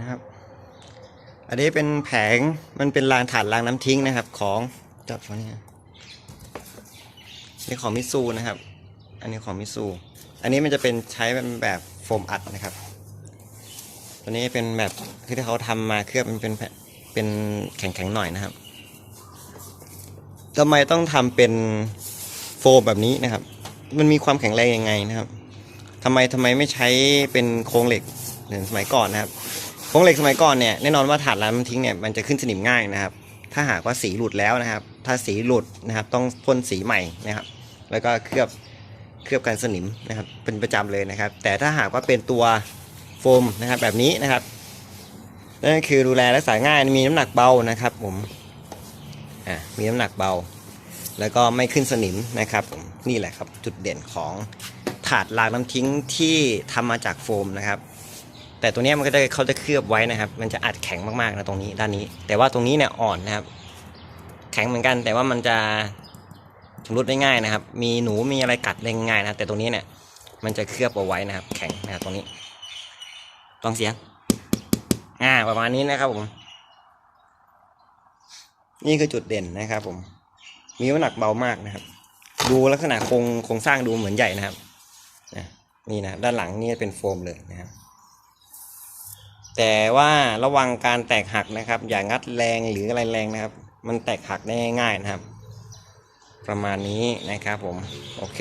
นะครับ อันนี้เป็นแผงมันเป็นรางถาดรางน้ำทิ้งนะครับ ของจับฟังนี่นี่ของมิซูนะครับ อันนี้ของมิซูอันนี้มันจะเป็นใช้เป็นแบบโฟมอัดนะครับตัวนี้เป็นแบบคือที่เขาทำมาเคลือบมันเป็นเป็นแข็งๆหน่อยนะครับทำไมต้องทำเป็นโฟมแบบนี้นะครับ มันมีความแข็งแรงยังไงนะครับทำไมทำไมไม่ใช้เป็นโครงเหล็กเหมือนสมัยก่อนนะครับ งเหล็กสมัยก่อนเนี่ยแน่นอนว่าถาดร้านมันทิ้งเนี่ยมันจะขึ้นสนิมง่ายนะครับ ถ้าหากว่าสีหลุดแล้วนะครับ ถ้าสีหลุดนะครับต้องพ่นสีใหม่นะครับ แล้วก็เคลือบเคลือบกันสนิมนะครับ เป็นประจำเลยนะครับ แต่ถ้าหากว่าเป็นตัวโฟมนะครับแบบนี้นะครับนั่นคือดูแลรักษาง่ายมีน้ำหนักเบานะครับ ผมอ่ามีน้ำหนักเบา แล้วก็ไม่ขึ้นสนิมนะครับผมนี่แหละครับจุดเด่นของถาดรางน้ำทิ้งที่ทำมาจากโฟมนะครับ แต่ตัวนี้มันก็จะเขาจะเคลือบไว้นะครับ มันจะอัดแข็งมากๆนะตรงนี้ด้านนี้ แต่ว่าตรงนี้เนี่ยอ่อนนะครับ แข็งเหมือนกัน แต่ว่ามันจะชำรุดได้ง่ายนะครับ มีหนูมีอะไรกัดได้ง่ายนะแต่ตรงนี้เนี่ย มันจะเคลือบเอาไว้นะครับ แข็งนะครับตรงนี้ลองเสียง อ่า ประมาณนี้นะครับผม นี่คือจุดเด่นนะครับ ผม มีน้ำหนักเบามากนะครับ ดูลักษณะโครงโครงสร้างดูเหมือนใหญ่นะครับนี่นะด้านหลังนี่เป็นโฟมเลยนะครับ แต่ว่าระวังการแตกหักนะครับ อย่างัดแรงหรืออะไรแรงนะครับ มันแตกหักได้ง่ายๆนะครับ ประมาณนี้นะครับผม โอเค